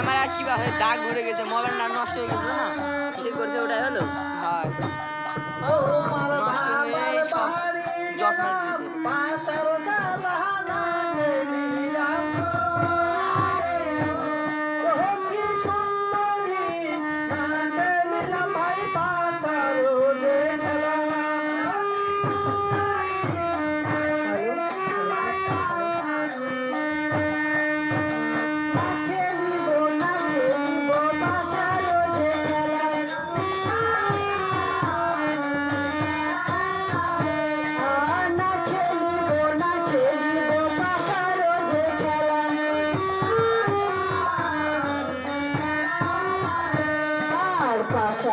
Camera কি কীভাবে দাগ ঘুরে গেছে মোবাইল না নষ্ট হয়ে গেছে না ঠিক করছে, ওটাই হলো? হয় নষ্ট হয়ে সব যত্ন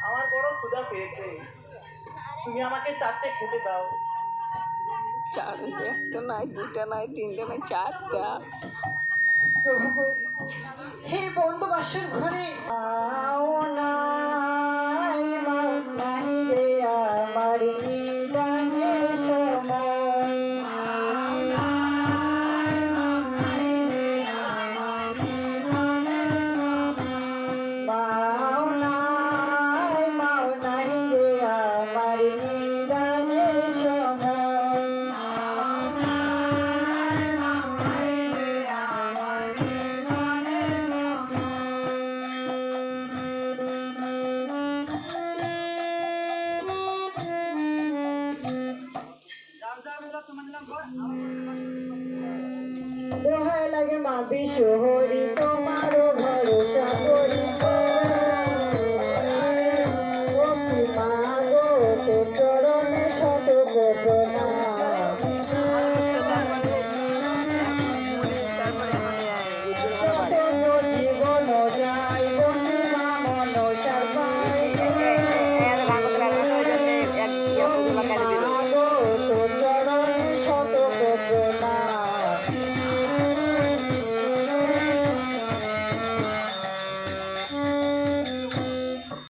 আমার বড় ক্ষুধা পেয়েছে। তুমি আমাকে চারটে খেতে দাও। চার একটা নাই দুটা নাই তিনটা নাই চারটা। প্রভু হে বন্ধ বাসর ঘরে দোহাই লাগে মা বিশোহরি তোমারও ভরসা।